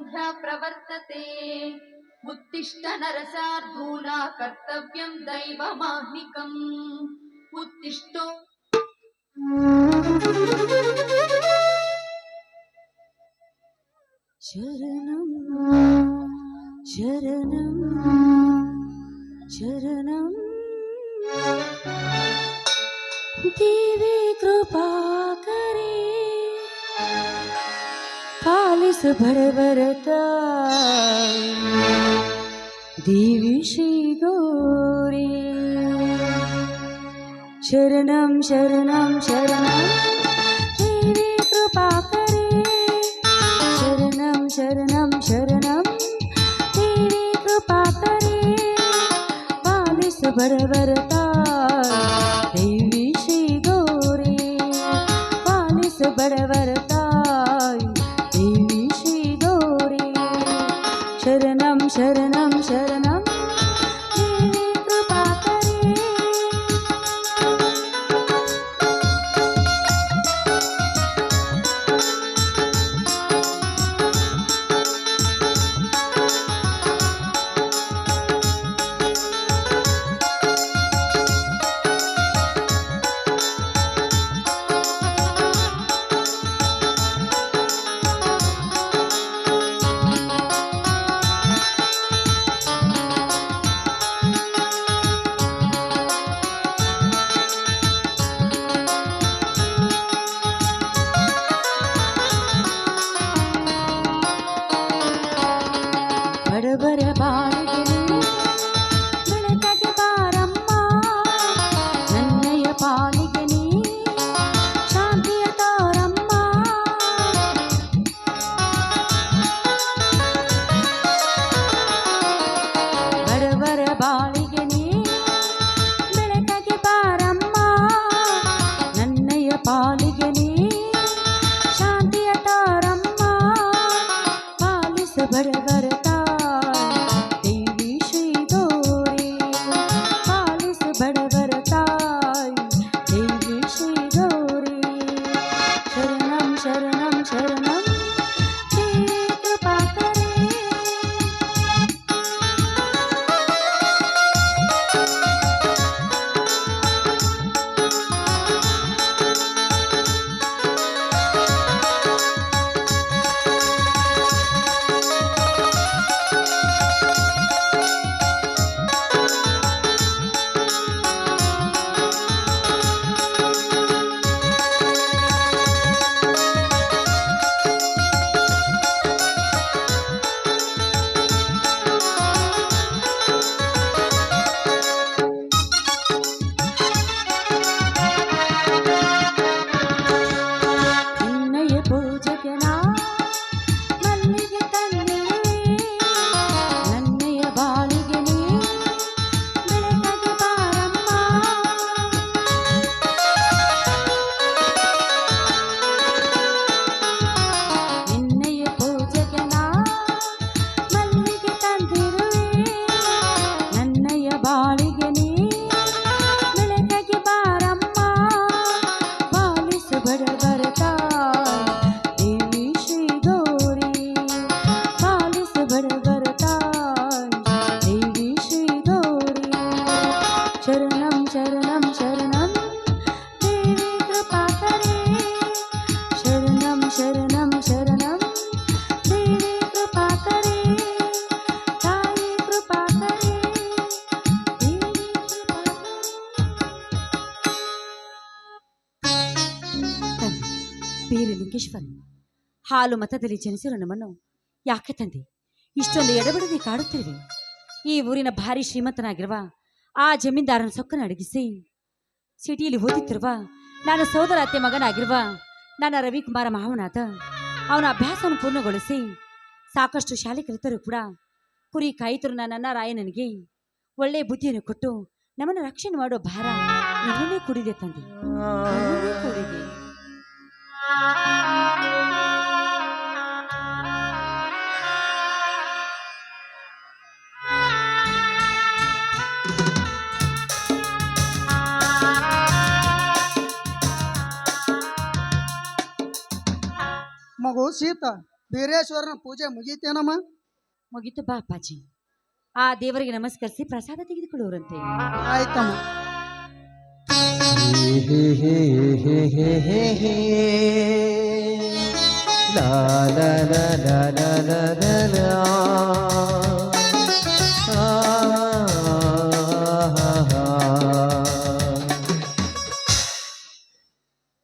संघ प्रवर्तते। उत्तिष्ठ नरसार्धूना कर्तव्यं दैवमाह्निकम् उत्तिष्ठो। शरणं शरणं शरणं देवी कृपा विश्वास भरभरता दिविषि गौरी शरणं शरणं शरणं देवी कृपा करे शरणं शरणं शरणं देवी कृपा करे बालिस भरभरता बरगर ಹಾಲು ಮತದಲ್ಲಿ ಜನಿಸಿರೋ ನಮ್ಮನ್ನು ಯಾಕೆ ತಂದೆ? ಇಷ್ಟೊಂದು ಎಡಬಿಡದೆ ಕಾಡುತ್ತಿರುವೆ. ಈ ಊರಿನ ಭಾರಿ ಶ್ರೀಮಂತನಾಗಿರುವ ಆ ಜಮೀನ್ದಾರನ ಸೊಕ್ಕನ್ನು ಅಡಗಿಸಿ ಸಿಟಿಯಲ್ಲಿ ಓದುತ್ತಿರುವ ನನ್ನ ಸೋದರ ಅತ್ತೆ ಮಗನಾಗಿರುವ ನನ್ನ ರವಿಕುಮಾರ ಮಾವನಾದ ಅವನ ಅಭ್ಯಾಸವನ್ನು ಪೂರ್ಣಗೊಳಿಸಿ ಸಾಕಷ್ಟು ಶಾಲೆ ಕಲಿತರೂ ಕೂಡ ಕುರಿ ಕಾಯಿತರು ನನ್ನ ರಾಯನನಿಗೆ ಒಳ್ಳೆಯ ಬುದ್ಧಿಯನ್ನು ಕೊಟ್ಟು ನಮ್ಮನ್ನು ರಕ್ಷಣೆ ಮಾಡೋ ಭಾರ ನನ್ನನ್ನೇ ಕೂಡಿದೆ ತಂದೆ. ಕೂಡಿದೆ. ಮಗು ಸೀತಾ ಬೀರೇಶ್ವರನ ಪೂಜೆ ಮುಗೀತೇನಮ್ಮ? ಮುಗೀತು ಬಾ ಅಪ್ಪಾಜಿ ಆ ದೇವರಿಗೆ ನಮಸ್ಕರಿಸಿ ಪ್ರಸಾದ ತೆಗೆದುಕೊಳ್ಳುವರಂತೆ. ಆಯ್ತಮ್ಮ.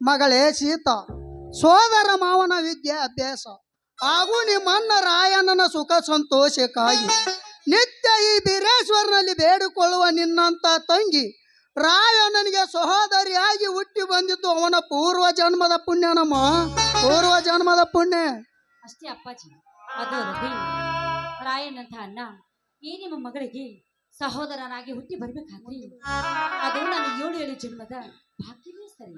ಮಗಳೇ ಸೀತಾ, ಸೋದರ ಮಾವನ ವಿದ್ಯೆ ಅಭ್ಯಾಸ, ಹಾಗೂ ನಿಮ್ಮನ್ನ ರಾಯಣ್ಣನ ಸುಖ ಸಂತೋಷಕ್ಕಾಗಿ ನಿತ್ಯ ಈ ಬೀರೇಶ್ವರನಲ್ಲಿ ಬೇಡಿಕೊಳ್ಳುವ ನಿನ್ನಂತ ತಂಗಿ ರಾಯಣ್ಣನಿಗೆ ಸಹೋದರಿಯಾಗಿ ಹುಟ್ಟಿ ಬಂದಿದ್ದು ಅವನ ಪೂರ್ವ ಜನ್ಮದ ಪುಣ್ಯನಮ್ಮ ಪೂರ್ವ ಜನ್ಮದ ಪುಣ್ಯ. ಅಷ್ಟೇ ಅಪ್ಪಾಜಿ ಅದು ರಾಯಣ್ಣಂತ ಅಣ್ಣ ಈ ನಿಮ್ಮ ಮಗಳಿಗೆ ಸಹೋದರನಾಗಿ ಹುಟ್ಟಿ ಬರ್ಬೇಕಾದ್ರಿ ಅದು ನಾನು ಏಳು ಏಳು ಜನ್ಮದ ಭಾಗ್ಯವೇ ಸರಿ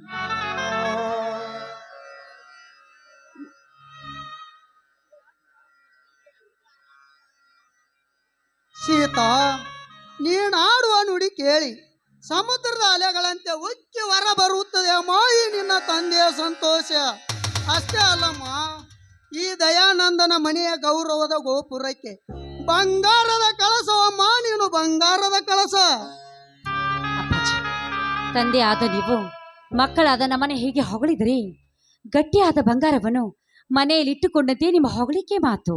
ಸೀತಾ ನೀನಾಡುವ ನುಡಿ ಕೇಳಿ. ಸಮುದ್ರದ ಅಲೆಗಳಂತೆ ಉಕ್ಕಿ ಹೊರ ಬರುತ್ತದೆ. ಮಾಯಿ ನಿನ್ನ ತಂದೆಯ ಸಂತೋಷ. ಅಷ್ಟೇ ಅಲ್ಲಮ್ಮ ಈ ದಯಾನಂದನ ಮನೆಯ ಗೌರವದ ಗೋಪುರಕ್ಕೆ ಬಂಗಾರದ ಕಳಸವಮ್ಮ ನೀನು ಬಂಗಾರದ ಕಳಸ. ತಂದೆ ಆದ ನೀವು ಮಕ್ಕಳಾದ ನಮ್ಮನೆ ಹೀಗೆ ಹೊಗಳಿದ್ರಿ. ಗಟ್ಟಿಯಾದ ಬಂಗಾರವನ್ನು ಮನೆಯಲ್ಲಿ ಇಟ್ಟುಕೊಂಡಂತೆ ನಿಮ್ಮ ಹೊಗಳಿಕೆ ಮಾತು.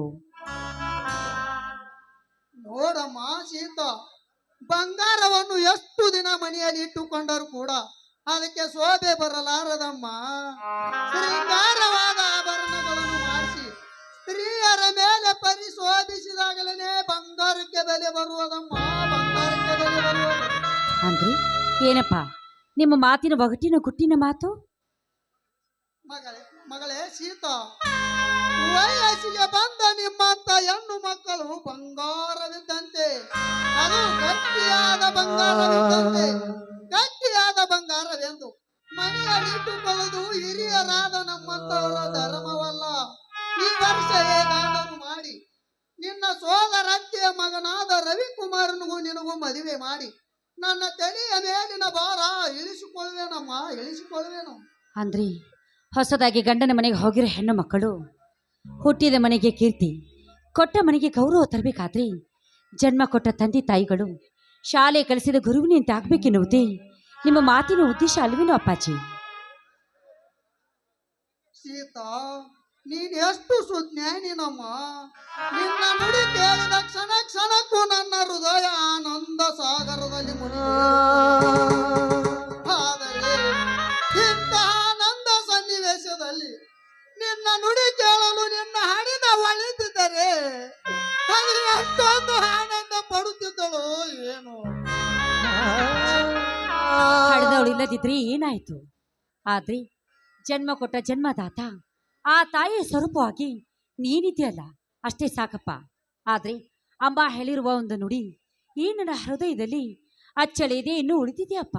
ನೋಡಮ್ಮ ಸೀತಾ ಬಂಗಾರವನ್ನು ಎಷ್ಟು ದಿನ ಮನೆಯಲ್ಲಿ ಇಟ್ಟುಕೊಂಡರು ಕೂಡ ಅದಕ್ಕೆ ಶೋಭೆ ಬರಲಾರದಮ್ಮ. ಶೃಂಗಾರವಾದ ಆಭರಣಗಳನ್ನು ಮಾಡಿಸಿ ಸ್ತ್ರೀಯರ ಮೇಲೆ ಪರಿಶೋಧಿಸಿದಾಗಲೇ ಬಂಗಾರಕ್ಕೆ ಬೆಲೆ ಬರುವುದಮ್ಮ ಬಂಗಾರಕ್ಕೆ ಬೆಲೆ ಬರುವುದು. ಅಂದ್ರಿ ಏನಪ್ಪ ನಿಮ್ಮ ಮಾತಿನ ಒಗಟಿನ ಗುಟ್ಟಿನ ಮಾತು? ಮಗಳೇ ಮಗಳೇ, ಸೀತಾ, ವಯಸ್ಸಿಗೆ ಬಂದ ನಿಮ್ಮಂತ ಹೆಣ್ಣು ಮಕ್ಕಳು ಬಂಗಾರವಿದ್ದಂತೆ. ಅದು ಗಟ್ಟಿಯಾದ ಬಂಗಾರವಿದ್ದಂತೆ. ಗಟ್ಟಿಯಾದ ಬಂಗಾರವೆಂದು ಮನೆಯಲ್ಲಿಟ್ಟುಕೊಳ್ಳುವುದು ಹಿರಿಯರಾದ ನಮ್ಮಂತವರ ಧರ್ಮವಲ್ಲ. ಈ ವರ್ಷ ಏನಾದರೂ ಮಾಡಿ. ನಿನ್ನ ಸೋದರತ್ತೆಯ ಮಗನಾದ ರವಿಕುಮಾರನಿಗೂ ನಿನಗೂ ಮದುವೆ ಮಾಡಿ. ನನ್ನ ತಲೆಯ ಮೇಲಿನ ಭಾರ ಇಳಿಸಿಕೊಳ್ಳುವೇನಮ್ಮ, ಇಳಿಸಿಕೊಳ್ಳುವೇನು. ಅಂದ್ರಿ ಹೊಸದಾಗಿ ಗಂಡನ ಮನೆಗೆ ಹೋಗಿರೋ ಹೆಣ್ಣು ಮಕ್ಕಳು, ಹುಟ್ಟಿದ ಮನೆಗೆ ಕೀರ್ತಿ, ಕೊಟ್ಟ ಮನೆಗೆ ಗೌರವ ತರಬೇಕಾದ್ರೆ ಜನ್ಮ ಕೊಟ್ಟ ತಂದೆ ತಾಯಿಗಳು, ಶಾಲೆ ಕಲಿಸಿದ ಗುರುವಿನಂತೆ ಆಗ್ಬೇಕೆನ್ನುವುದೇ ನಿಮ್ಮ ಮಾತಿನ ಉದ್ದೇಶ ಅಲ್ವೇನೋ ಅಪ್ಪಾಜಿ? ಸೀತಾ, ನೀನ್ ಎಷ್ಟು ಸುಜ್ಞಾನಿನಮ್ಮ ನಿನ್ನ ನುಡಿ ಕೇಳಿದ ಕ್ಷಣ ಕ್ಷಣಕ್ಕೂ ನನ್ನ ಹೃದಯ ಆನಂದ ಸಾಗರದಲ್ಲಿ ಮುಳುಗಿದೆ ನಿನ್ನ ನುಡಿ ಕೇಳಲು ನಿನ್ನ ಹಣಿದ ಒಳಿತಿದ್ದರೆ ಅದು ಎಷ್ಟೊಂದು ಆನಂದ ಪಡುತ್ತಿದ್ದಳು ಏನು? ಹಡೆದವಳು ಏನಾಯ್ತು? ಆದ್ರೆ ಜನ್ಮ ಕೊಟ್ಟ ಜನ್ಮದಾತ, ಆ ತಾಯಿಯ ಸ್ವರೂಪವಾಗಿ ನೀನಿದೆಯಲ್ಲ, ಅಷ್ಟೇ ಸಾಕಪ್ಪ. ಆದ್ರೆ ಅಂಬಾ ಹೇಳಿರುವ ಒಂದು ನುಡಿ, ಈ ನನ್ನ ಹೃದಯದಲ್ಲಿ ಅಚ್ಚಳಿದೆ ಇನ್ನೂ ಉಳಿದಿದೆಯಪ್ಪ.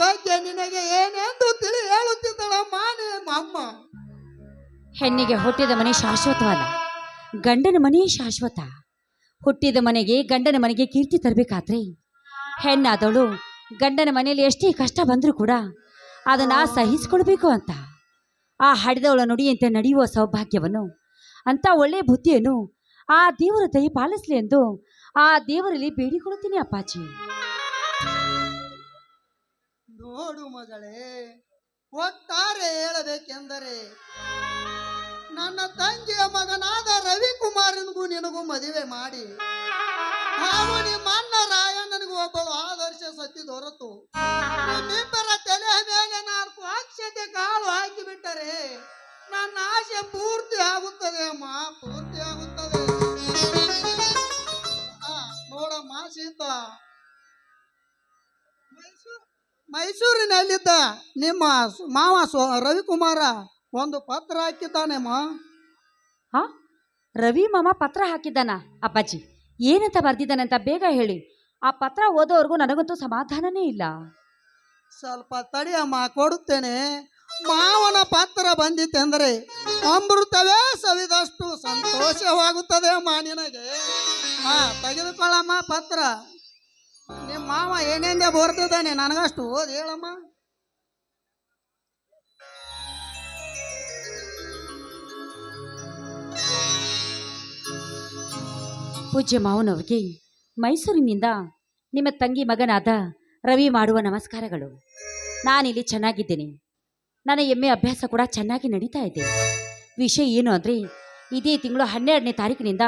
ಬಗ್ಗೆ ನಿನಗೆ ಏನೆಂದು ತಿಳಿ ಹೇಳುತ್ತಿದ್ದಳ ಮಾನೆ ಅಮ್ಮ ಹೆಣ್ಣಿಗೆ ಹುಟ್ಟಿದ ಮನೆ ಶಾಶ್ವತವಲ್ಲ, ಗಂಡನ ಮನೆ ಶಾಶ್ವತ. ಹುಟ್ಟಿದ ಮನೆಗೆ ಗಂಡನ ಮನೆಗೆ ಕೀರ್ತಿ ತರಬೇಕಾದ್ರೆ ಹೆಣ್ಣಾದವಳು ಗಂಡನ ಮನೆಯಲ್ಲಿ ಎಷ್ಟೇ ಕಷ್ಟ ಬಂದರೂ ಕೂಡ ಅದನ್ನ ಸಹಿಸಿಕೊಳ್ಬೇಕು ಅಂತ. ಆ ಹಡಿದವಳ ನುಡಿಯಂತೆ ನಡೆಯುವ ಸೌಭಾಗ್ಯವನ್ನು, ಅಂತ ಒಳ್ಳೆಯ ಬುದ್ಧಿಯನ್ನು ಆ ದೇವರ ದಯ ಪಾಲಿಸಲಿ ಎಂದು ಆ ದೇವರಲ್ಲಿ ಬೇಡಿಕೊಳ್ಳುತ್ತೀನಿ ಅಪ್ಪಾಜಿ. ನೋಡು ಮಗಳೇ ಒತ್ತಾರೆ ಹೇಳಬೇಕೆಂದರೆ, ನನ್ನ ತಂಗಿಯ ಮಗನಾದ ರವಿಕುಮಾರನಿಗೂ ನಿನಗೂ ಮದುವೆ ಮಾಡಿ. ಹಾಗೂ ನಿಮ್ಮ ರಾಯಣ್ಣನಿಗೂ ಒಬ್ಬಳು ಆದರ್ಶ ಸತ್ತಿ ದೊರೆತು. ನಿಮ್ಮಿಬ್ಬರ ತಲೆ ಮೇಲೆ ನಾಲ್ಕು ಅಕ್ಷತೆ ಕಾಳು ಹಾಕಿಬಿಟ್ಟರೆ, ನನ್ನ ಆಸೆ ಪೂರ್ತಿ ಆಗುತ್ತದೆ, ಅಮ್ಮ, ಪೂರ್ತಿ ಆಗುತ್ತದೆ. ನೋಡಮ್ಮ ಸೀತಾ. ಮೈಸೂರಿನಲ್ಲಿದ್ದ ನಿಮ್ಮ ಮಾವ ಸ್ವ ರವಿಕುಮಾರ ಒಂದು ಪತ್ರ ಹಾಕಿದ್ದಾನೆಮ್ಮ ಹಾ? ರವಿ ಮಾಮ ಪತ್ರ ಹಾಕಿದ್ದಾನ? ಅಪ್ಪಾಜಿ ಏನಂತ ಅಂತ ಬೇಗ ಹೇಳಿ. ಆ ಪತ್ರ ಓದೋವರೆಗೂ ನನಗಂತೂ ಸಮಾಧಾನನೇ ಇಲ್ಲ. ಸ್ವಲ್ಪ ತಡಿಯಮ್ಮ ಕೊಡುತ್ತೇನೆ. ಮಾವನ ಪತ್ರ ಬಂದಿತ್ತೆಂದರೆ ಅಮೃತವೇ ಸವಿದಷ್ಟು ಸಂತೋಷವಾಗುತ್ತದೆ ಅಮ್ಮ ನಿನಗೆ. ಹಾ ತೆಗೆದುಕೊಳ್ಳಮ್ಮ ಪತ್ರ. ನಿಮ್ಮ ಮಾವ ಏನೇಂದೇ ಬರ್ತಿದ್ದಾನೆ ನನಗಷ್ಟು ಓದ್ ಹೇಳಮ್ಮ. ಪೂಜ್ಯ ಮಾವನವರಿಗೆ ಮೈಸೂರಿನಿಂದ ನಿಮ್ಮ ತಂಗಿ ಮಗನಾದ ರವಿ ಮಾಡುವ ನಮಸ್ಕಾರಗಳು. ನಾನಿಲ್ಲಿ ಚೆನ್ನಾಗಿದ್ದೇನೆ. ನನ್ನ ಎಮ್ಮೆ ಅಭ್ಯಾಸ ಕೂಡ ಚೆನ್ನಾಗಿ ನಡೀತಾ ಇದೆ. ವಿಷಯ ಏನು ಅಂದರೆ, ಇದೇ ತಿಂಗಳು ಹನ್ನೆರಡನೇ ತಾರೀಕಿನಿಂದ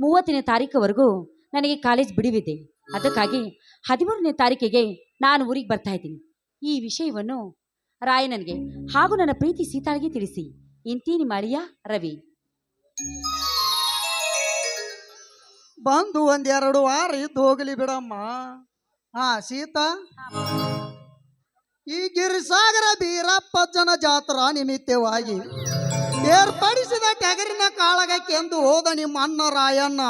ಮೂವತ್ತನೇ ತಾರೀಕವರೆಗೂ ನನಗೆ ಕಾಲೇಜ್ ಬಿಡುವಿದೆ. ಅದಕ್ಕಾಗಿ ಹದಿಮೂರನೇ ತಾರೀಕಿಗೆ ನಾನು ಊರಿಗೆ ಬರ್ತಾ ಇದ್ದೀನಿ. ಈ ವಿಷಯವನ್ನು ರಾಯನನ್ಗೆ ಹಾಗೂ ನನ್ನ ಪ್ರೀತಿ ಸೀತಾಳಿಗೆ ತಿಳಿಸಿ. ಇಂತೀನಿ ಮಾಡಿಯ ರವಿ. ಬಂದು ಒಂದೆರಡು ವಾರ ಇದ್ದು ಹೋಗಲಿ ಬಿಡಮ್ಮ. ಹಾ ಸೀತಾ? ಈ ಗಿರಿಸಾಗರ ಜನ ಜಾತ್ರಾ ನಿಮಿತ್ತವಾಗಿ ಏರ್ಪಡಿಸಿದ ಟಗರಿನ ಕಾಳಗಕ್ಕೆಂದು ಹೋದ ನಿಮ್ಮ ಅಣ್ಣ ರಾಯಣ್ಣ.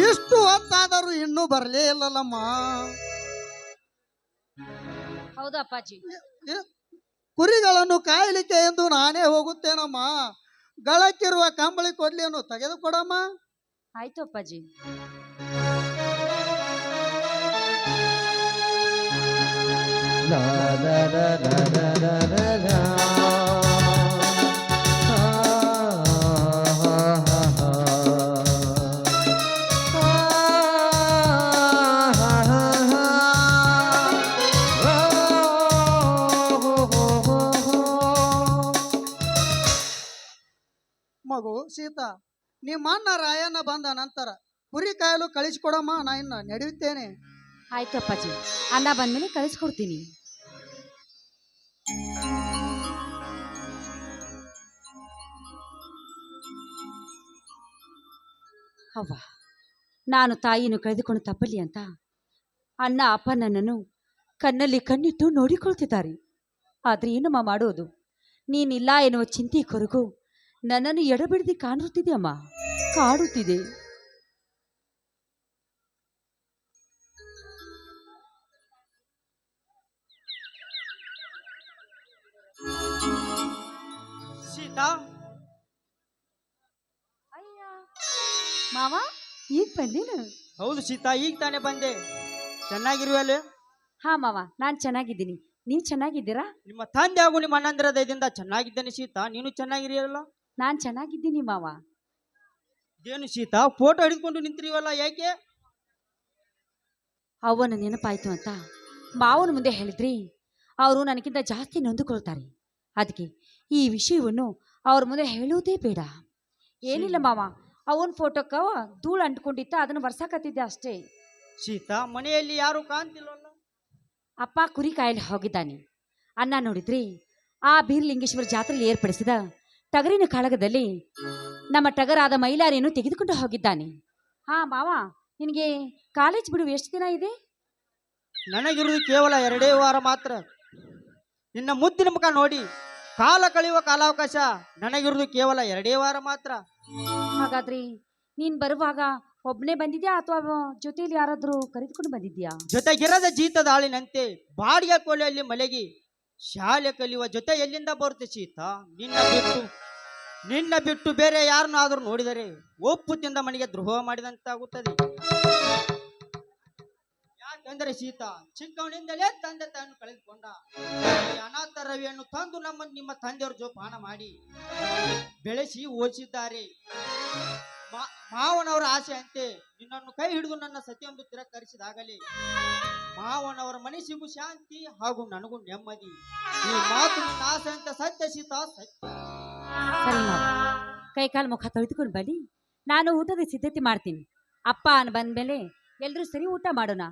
ಇಷ್ಟು ಹೊತ್ತಾದರೂ ಇನ್ನೂ ಬರಲೇ ಇಲ್ಲಲ್ಲಮ್ಮ. ಹೌದು ಅಪ್ಪಾಜಿ. ಇ- ಕುರಿಗಳನ್ನು ಕಾಯಲಿಕ್ಕೆ ಎಂದು ನಾನೇ ಹೋಗುತ್ತೇನಮ್ಮ. ಗಳಕ್ಕಿರುವ ಕಂಬಳಿ ಕೊಡ್ಲಿಯನ್ನು ತೆಗೆದುಕೊಡಮ್ಮ. ಆಯ್ತು ಅಪ್ಪಾಜಿ. La la la la la la la ನಿಮ್ಮ ಅಣ್ಣ ರಾಯಣ್ಣ ಬಂದ ನಂತರ ಕುರಿ ಕಾಯಲು ಕಳಿಸ್ಕೊಡಮ್ಮ, ನಾ ಇನ್ನ ನಡೆಯುತ್ತೇನೆ. ಆಯ್ತು ಅಪ್ಪಾಜಿ ಅಣ್ಣ ಬಂದ್ಮೇಲೆ ಕಳಿಸ್ಕೊಡ್ತೀನಿ. ಅವ್ವ, ನಾನು ತಾಯಿಯನ್ನು ಕಳೆದುಕೊಂಡು ತಪ್ಪಲಿ ಅಂತ ಅಣ್ಣ, ಅಪ್ಪ ನನ್ನನ್ನು ಕಣ್ಣಲ್ಲಿ ಕಣ್ಣಿಟ್ಟು ನೋಡಿಕೊಳ್ತಿದ್ದಾರೆ. ಆದ್ರೆ ಏನಮ್ಮ ಮಾಡೋದು? ನೀನಿಲ್ಲ ಎನ್ನುವ ಚಿಂತೆ ಕೊರಗು ನನ್ನನ್ನು ಎಡಬಿಡದೆ ಕಾಣುತ್ತಿದೆ ಅಮ್ಮ. ಕಾಡುತ್ತಿದೆ. ಸೀತಾ? ಮಾವ ಈಗ ಬಂದೇನು? ಹೌದು ಸೀತಾ ಈಗ ತಾನೇ ಬಂದೆ. ಚೆನ್ನಾಗಿರುವಲ್ಲ ಹಾ ಮಾವ ನಾನು ಚೆನ್ನಾಗಿದ್ದೀನಿ. ನೀವು ಚೆನ್ನಾಗಿದ್ದೀರಾ? ನಿಮ್ಮ ತಂದೆ ಹಾಗೂ ನಿಮ್ಮ ಅಣ್ಣಂದಿರ ದಯದಿಂದ ಚೆನ್ನಾಗಿದ್ದೇನೆ ಸೀತಾ. ನೀನು ಚೆನ್ನಾಗಿರಿಯಲ್ಲ? ನಾನು ಚೆನ್ನಾಗಿದ್ದೀನಿ ಮಾವ. ಏನು ಶೀತ? ಫೋಟೋ ಹಿಡಿದುಕೊಂಡು ನಿಂತಿರಿವಲ್ಲ ಯಾಕೆ? ಅವನ ನೆನಪಾಯ್ತು ಅಂತ ಮಾವನ ಮುಂದೆ ಹೇಳಿದ್ರಿ. ಅವರು ನನಗಿಂತ ಜಾಸ್ತಿ ನೊಂದುಕೊಳ್ತಾರೆ. ಅದಕ್ಕೆ ಈ ವಿಷಯವನ್ನು ಅವ್ರ ಮುಂದೆ ಹೇಳುವುದೇ ಬೇಡ. ಏನಿಲ್ಲ ಮಾವ ಅವನ ಫೋಟೋಕ್ಕ ಧೂಳು ಅಂಟ್ಕೊಂಡಿತ್ತ ಅದನ್ನು ಬರ್ಸಾಕತ್ತಿದ್ದೆ ಅಷ್ಟೇ. ಶೀತ ಮನೆಯಲ್ಲಿ ಯಾರು ಕಾಣ್ತಿಲ್ವಲ್ಲ? ಅಪ್ಪ ಕುರಿ ಕಾಯಿಲೆ ಹೋಗಿದ್ದಾನೆ. ಅನ್ನ ನೋಡಿದ್ರಿ ಆ ಬೀರ್ಲಿಂಗೇಶ್ವರ ಜಾತ್ರೆಯಲ್ಲಿ ಏರ್ಪಡಿಸಿದ ಟಗರಿನ ಕಾಳಗದಲ್ಲಿ ನಮ್ಮ ಟಗರಾದ ಮೈಲಾರಿಯನ್ನು ತೆಗೆದುಕೊಂಡು ಹೋಗಿದ್ದಾನೆ. ಹಾ ಮಾವ ನಿನಗೆ ಕಾಲೇಜ್ ಬಿಡು ಎಷ್ಟು ದಿನ ಇದೆ? ನನಗಿರುವುದು ಕೇವಲ ಎರಡೇ ವಾರ ಮಾತ್ರ. ನಿನ್ನ ಮುದ್ದಿನ ಮುಖ ನೋಡಿ ಕಾಲ ಕಳೆಯುವ ಕಾಲಾವಕಾಶ ನನಗಿರುವುದು ಕೇವಲ ಎರಡೇ ವಾರ ಮಾತ್ರ. ಹಾಗಾದ್ರೆ ನೀನ್ ಬರುವಾಗ ಒಬ್ನೇ ಬಂದಿದ್ಯಾ ಅಥವಾ ಜೊತೆಯಲ್ಲಿ ಯಾರಾದ್ರೂ ಕರೆದುಕೊಂಡು ಬಂದಿದ್ಯಾ? ಜೊತೆಗಿರದ ಜೀತದಾಳಿನಂತೆ ಬಾಡಿಯ ಬಾಡಿಗೆ ಕೊಲೆಯಲ್ಲಿ ಮಲಗಿ ಶಾಲೆ ಕಲಿಯುವ ಜೊತೆ ಎಲ್ಲಿಂದ ಬರುತ್ತೆ ಶೀತ ನಿನ್ನ ಬಿಟ್ಟು ನಿನ್ನ ಬಿಟ್ಟು ಬೇರೆ ಯಾರನ್ನಾದ್ರೂ ನೋಡಿದರೆ ಒಪ್ಪು ತಿಂದ ಮನೆಗೆ ದ್ರೋಹ ಮಾಡಿದಂತಾಗುತ್ತದೆ. ಯಾಕೆಂದರೆ ಶೀತ ಚಿಕ್ಕವನಿಂದಲೇ ತಂದೆ ತಾಯನ್ನು ಕಳೆದುಕೊಂಡ. ಅನಾಥ ರವಿಯನ್ನು ತಂದು ನಮ್ಮ, ನಿಮ್ಮ ತಂದೆಯವರು ಜೋಪಾನ ಮಾಡಿ, ಬೆಳೆಸಿ ಓದಿಸಿದ್ದಾರೆ. ಮಾವನವರ ಆಸೆ ಅಂತೆ ನಿನ್ನನ್ನು ಕೈ ಹಿಡಿದು ನನ್ನ ಸತಿಯೊಂದು ತಿರಸ್ಕರಿಸಿದಾಗಲೇ ಮಾವನವರ ಮನಸ್ಸಿಗೂ ಶಾಂತಿ ಹಾಗೂ ನನಗೂ ನೆಮ್ಮದಿ. ಈ ಮಾತು ನಾಶ ಅಂತ ಸತ್ಯ. ಸೀತಾ ಸತ್ಯ ಕೈ ಕಾಲು ಮುಖ ತೊಳೆದುಕೊಂಡು ಬನ್ನಿ. ನಾನು ಊಟದ ಸಿದ್ಧತೆ ಮಾಡ್ತೀನಿ. ಅಪ್ಪ ಅನ್ ಬಂದ್ಮೇಲೆ ಎಲ್ರೂ ಸರಿ ಊಟ ಮಾಡೋಣ.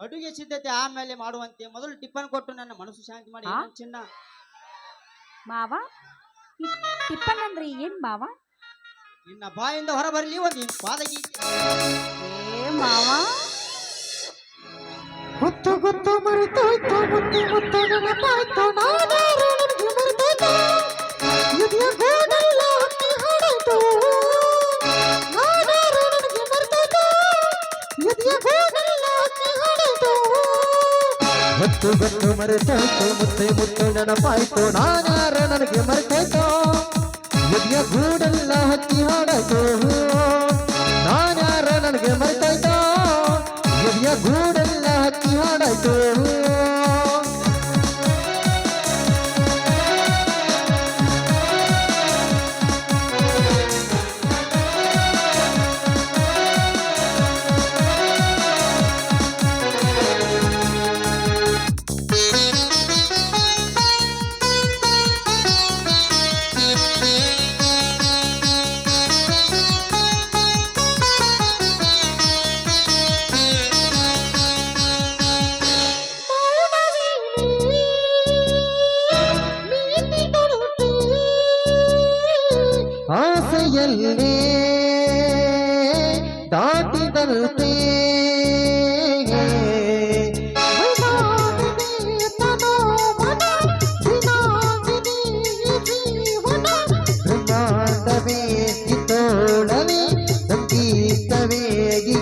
ಅಡುಗೆ ಸಿದ್ಧತೆ ಆಮೇಲೆ ಮಾಡುವಂತೆ ಮೊದಲು ಟಿಫನ್ ಕೊಟ್ಟು ನನ್ನ ಮನಸ್ಸು ಶಾಂತಿ ಮಾಡಿ. ಆ? ಚಿನ್ನ? ಮಾವ? ಈ ಟಿಪ್ಪನ್ ಅಂದ್ರೆ ಏನ್ ಮಾವ? ನಿನ್ನ ಬಾಯಿಂದ ಹೊರ ಬರಲಿ ಒಂದು ಪಾದಗೀತೆ ಏ ಮಾವ? ಗೊತ್ತು ಗೊತ್ತು ಮರೆತೋಯ್ತು, ಮುತ್ತಿ ನೆನಪಾಯ್ತು ನಾನಾರು ನನಗೆ ಮರೆತೋಯ್ತು ಇದೆಯ ಗೋಡೆಲ್ಲ ಹತ್ತಿ ಹಾಡಾಯ್ತು ನಾನಾರು ಇದೆಯ ಹತ್ತಿ ಹಾಡಾಯ್ತು ಗೊತ್ತು ಗೊತ್ತು ಮರೆತಾಯ್ತು, ಮುತ್ತೆ ಮುತ್ತು ನೆನಪಾಯ್ತು ನಾನ್ಯಾರ ನನಗೆ ಮರೆತಾಯ್ತು ಎದೆಯ ಗೂಡೆಲ್ಲ ಹತ್ತಿ ಹಾಡಾಯ್ತು ನಾನ್ಯಾರ ನನಗೆ ಮರೆತಾಯ್ತು ಗೂಡೆಲ್ಲ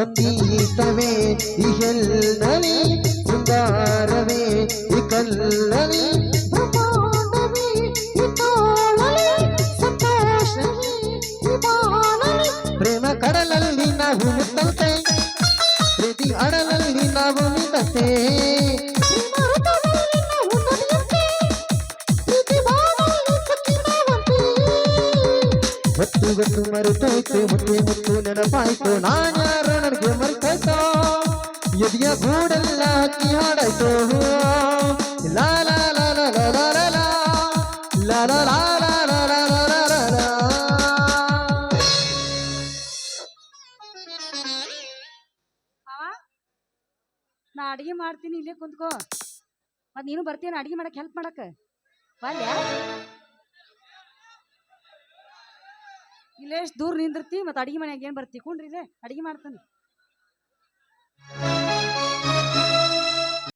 ಸಂಗೀತವೇ ಈ ಹೆಲ್ಲಲಿ ಶೃಂಗಾರವೇ ಈ ಕಲ್ಲಲಿ ಪ್ರೇಮ ಕಡಲಲ್ಲಿ ನಾವು ಮುತ್ತಂತೆ ಪ್ರೀತಿ ಅಡಲಲ್ಲಿ ನಾವು ನಿಂತಂತೆ. ಹೊತ್ತು ಗೊತ್ತು ಮರೆತೋಯ್ತು ಮುತ್ತು ಮುತ್ತು ನೆನಪಾಯ್ತು ನಾನ್ಯಾರು ಮರೆತಾಯ್ತು ಎದೆಯ ಗೂಡೆಲ್ಲ ಹಕ್ಕಿ ಹಾಡಾಯ್ತು ಲಾ ಲಾ ಲಾ ಲಾ. ನಾ ಅಡಿಗೆ ಮಾಡ್ತೀನಿ ಇಲ್ಲೇ ಕುಂತ್ಕೋ ಮತ್ ನೀನು ಬರ್ತೀನಿ ಅಡಿಗೆ ಮಾಡಕ್ ಹೆಲ್ಪ್ ಮಾಡಕ್ ಬಾಲ್ಯ ಇಲ್ಲೇ ಎಷ್ಟು ದೂರ ನಿಂದಿರ್ತಿ ಮತ್ತೆ ಅಡಿಗೆ ಮನ್ಯಾಗ ಏನು ಬರ್ತಿ ಕುಣ್ರಿ ಇಲ್ಲೇ ಅಡಿಗೆ ಮಾಡ್ತಾನೆ Música